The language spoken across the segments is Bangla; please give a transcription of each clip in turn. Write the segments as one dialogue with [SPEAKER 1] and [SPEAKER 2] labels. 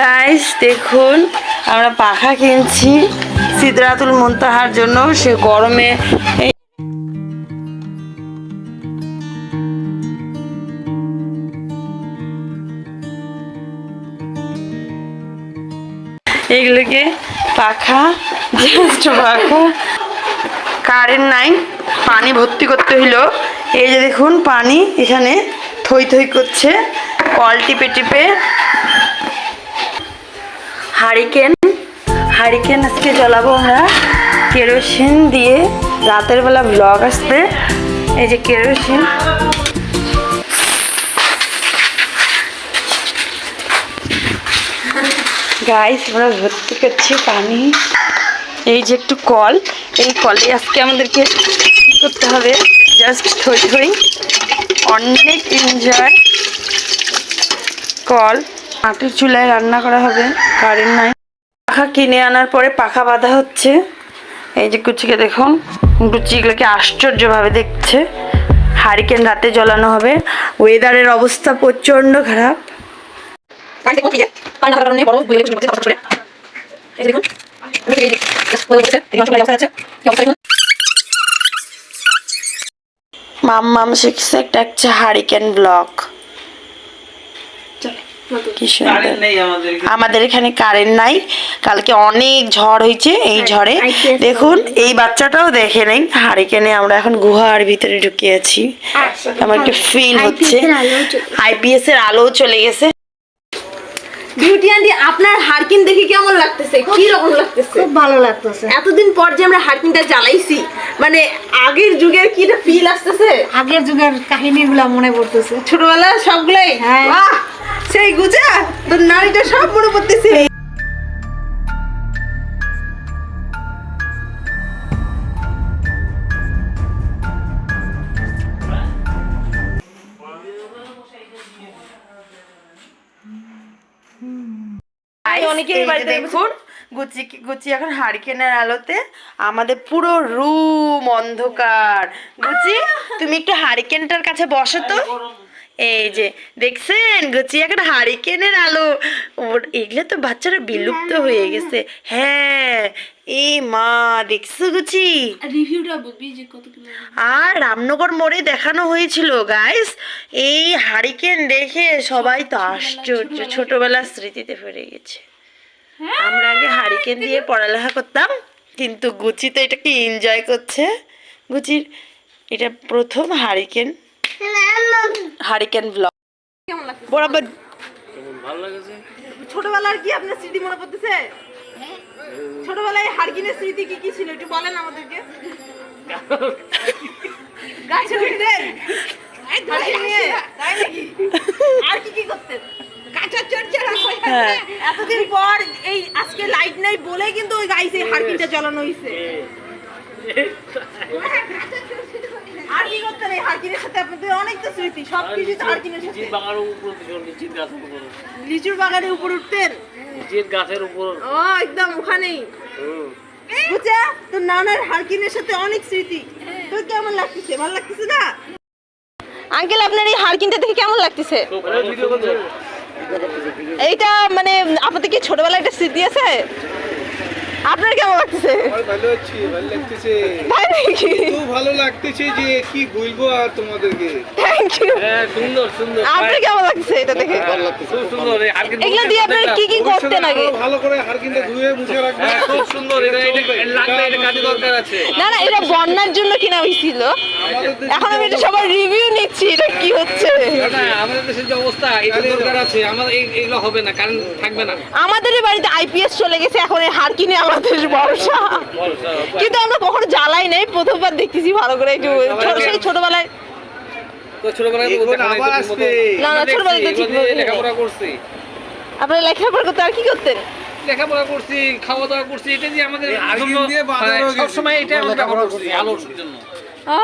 [SPEAKER 1] গাইস দেখুন, আমরা পাখা কিনছি। সিদ্রাতুল মুনতাহার জন্য, সে গরমে এইগুলোকে পাখা জাস্ট পাখা। কারেন্ট নাই পানি ভর্তি করতে হইল। এই যে দেখুন, পানি এখানে থই থই করছে। কল টিপে টিপে হারিকেন হারিকেন আজকে জ্বালাবো আমরা কেরোসিন দিয়ে রাতের বেলা ব্লগ আসবে। এই যে কেরোসিন। গাইস আমরা ভর্তি করছি পানি। এই যে একটু কল, এই কলে আজকে আমাদেরকে করতে হবে? জাস্ট থই থই। অনেক এনজয় কল। মাটির চুলায় রান্না করা হবে কারেন্ট নাই। পাখা কিনে আনার পরে পাখা বাঁধা হচ্ছে। এই যে কুচিকে দেখুন কুচিগুলোকে আশ্চর্যভাবে দেখছে। হারিকেন রাতে জ্বলানো হবে। ওয়েদারের অবস্থা প্রচণ্ড খারাপ। মাম মাম শিখছে একটা হচ্ছে হারিকেন ব্লক। কি সুন্দর। আমাদের এখানে। কারেন্ট নাই। কালকে অনেক ঝড় হয়েছে এই ঝড়ে। দেখুন এই বাচ্চাটাও দেখে নেই হারিকেনে আমরা এখন গুহার ভিতরে ঢুকে আছি। আমার একটা ফিল হচ্ছে। আইপিএস এর আলো চলে গেছে।
[SPEAKER 2] বিউটি আন্টি আপনার হারকিন দেখে কেমন লাগতেছে? কি রকম লাগতেছে?
[SPEAKER 3] খুব ভালো লাগতেছে।
[SPEAKER 2] এতদিন পর যে আমরা হারকিনটা জ্বালাইছি মানে আগের যুগের কি ফিল আসতেছে?
[SPEAKER 3] আগের যুগের কাহিনীগুলো মনে পড়তেছে।
[SPEAKER 2] ছোটবেলা সবগুলাই?
[SPEAKER 3] হ্যাঁ।
[SPEAKER 2] সেই গুজা তোর নারীটা সব মনে পড়তেছে। বাড়িতে
[SPEAKER 1] দেখুন গুচি গুচি এখন হারিকেনের আলোতে আমাদের পুরো রুম অন্ধকার। গুচি তুমি একটু হারিকেনটার কাছে বসো তো। এই যে দেখছেন? গুচি এখন হারিকেনের আলো। ওর এগুলো তো বাচ্চারা বিলুপ্ত হয়ে গেছে। হ্যাঁ। এই মা দেখছ গুচি?
[SPEAKER 2] রিভিউটা বলবি যে কত
[SPEAKER 1] আর রামনগর মোড়ে দেখানো হয়েছিল গাইস এই হারিকেন দেখে সবাই তো আশ্চর্য। ছোটবেলার স্মৃতিতে ফিরে গেছে। আমরা আগে হারিকেন দিয়ে পড়ালেখা করতাম কিন্তু গুচি তো এটাকে এনজয় করছে। গুচির এটা প্রথম হারিকেন। হারিকেন ব্লগ
[SPEAKER 2] কেমন লাগছে?
[SPEAKER 1] বরাবর
[SPEAKER 2] ছোটবেলার কি আপনার স্মৃতি মনে পড়তেছে? ছোটবেলায় হারকিনের স্মৃতি কি কি ছিল? একটু বলেন আমাদেরকে। গাছে উঠতেন। নাকি? আর কি কি করতেন? কাঁচা চড়চড়া
[SPEAKER 1] হ্যাঁ।
[SPEAKER 2] এতদিন পর এই আজকে লাইট নাই বলে কিন্তু ওই গাইছে হারকিনটা জ্বালানো হইছে। আর কি হারকিনের সাথে আপনাদের অনেক তো স্মৃতি সব কিছু তো হারকিনের সাথে। লিচুর বাগানের উপর উঠতেন?
[SPEAKER 4] নিজের গাছের উপর
[SPEAKER 2] ও একদম ওখানেই। বুঝা তোর নানার হারকিনের সাথে অনেক স্মৃতি। তোর কেমন লাগতেছে? ভালো লাগতেছে না? আঙ্কেল আপনার এই হারকিনটা দেখে কেমন লাগতেছে। এইটা মানে আপনাদের কি ছোটবেলায় একটা স্মৃতি আছে? আপনার কেমন লাগতেছে
[SPEAKER 5] ভালো আছি ভালো লাগতেছে।
[SPEAKER 2] তাই নাকি?
[SPEAKER 5] খুব ভালো লাগতেছে যে কি বলব আর তোমাদেরকে।
[SPEAKER 2] থ্যাংক ইউ
[SPEAKER 4] হ্যাঁ সুন্দর সুন্দর।
[SPEAKER 2] আপনার কেমন লাগছে এটা দেখে?
[SPEAKER 4] খুব সুন্দর।
[SPEAKER 2] এগুলো দিয়ে আপনারা কি কি আগে?
[SPEAKER 5] ভবিষ্যতে ভালো করে হারকিনটা ধুয়ে মুছে রাখবে।
[SPEAKER 4] হ্যাঁ খুব সুন্দর। এটা এটা লাগবে এটা কাজে দরকার আছে।
[SPEAKER 2] না না এটা বন্যার জন্য কিনা হয়েছিল
[SPEAKER 5] আমাদের
[SPEAKER 2] এখন আমি এটা সবার রিভিউ নিচ্ছি এটা কি হচ্ছে?
[SPEAKER 4] না আমাদের দেশের যে অবস্থা এটা দরকার আছে। আমাদের এই- এগুলো হবে না কারণ থাকবে না।
[SPEAKER 2] আমাদের বাড়িতে আইপিএস চলে গেছে এখন এই হার বর্ষা কিন্তু আমরা কখনো জ্বালাই নাই প্রথমবার দেখতেছি ভালো করে একটু সেই ছোটবেলায়। না, না,
[SPEAKER 4] দেখছি,
[SPEAKER 2] ছোটবেলায় ঠিক আপনারা লেখাপড়া করতে আর কি করতেন?
[SPEAKER 4] লেখাপড়া করছি খাওয়া দাওয়া করছি এটা দিয়ে আমাদের মানে। সবসময় এটা আমরা ব্যবহার করছি আলোর জন্য।
[SPEAKER 2] ও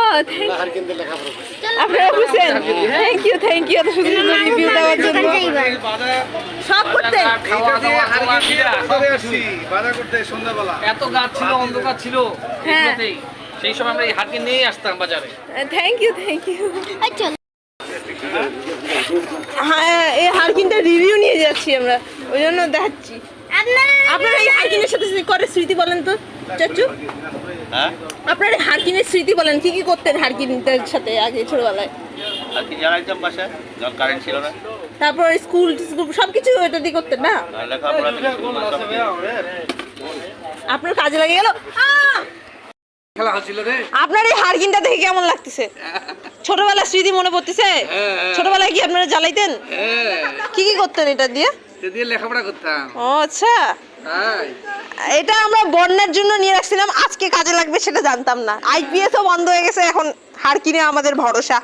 [SPEAKER 2] আপনারা বুঝছেন থ্যাংক ইউ থ্যাংক ইউ এত সুন্দর সুন্দর রিভিউ দেওয়ার জন্য। সব
[SPEAKER 5] করতে।
[SPEAKER 4] এত গাছ ছিল অন্ধকার ছিল
[SPEAKER 2] হ্যাঁ।
[SPEAKER 4] সেই সময় আমরা এই হারকিন নিয়েই আসতাম বাজারে।
[SPEAKER 2] থ্যাংক ইউ থ্যাংক ইউ হ্যাঁ এই হারকিনটা রিভিউ নিয়ে যাচ্ছি আমরা। ওই জন্য দেখাচ্ছি। আপনার এই হারকিনের সাথে করে স্মৃতি বলেন তো চাচু?
[SPEAKER 6] হ্যাঁ?
[SPEAKER 2] আপনার এই হারকিনের স্মৃতি বলেন কি কি করতেন হারকিনটার সাথে আগে ছোটবেলায়?
[SPEAKER 6] আর জ্বালাইতাম বাসায় যখন কারেন্ট ছিল না।
[SPEAKER 2] তারপর স্কুল স্কুল সব কিছু ওইটা দিয়ে করতেন না? আপনার কাজে লাগে গেল?
[SPEAKER 4] খেলা হচ্ছিল রে।
[SPEAKER 2] আপনার এই হারকিনটা দেখে কেমন লাগতেছে? ছোটবেলার স্মৃতি মনে পড়তেছে? ছোটবেলায় কি আপনারা জ্বালাইতেন?
[SPEAKER 4] হ্যাঁ।
[SPEAKER 2] কি কি করতেন এটা দিয়ে?
[SPEAKER 4] সে দিয়ে লেখাপড়া করতাম।
[SPEAKER 2] ও আচ্ছা।
[SPEAKER 4] তাই?
[SPEAKER 2] এটা আমরা বন্যার জন্য নিয়ে রাখছিলাম আজকে কাজে লাগবে সেটা জানতাম না। আইপিএসও বন্ধ হয়ে গেছে এখন হারকিনে আমাদের ভরসা।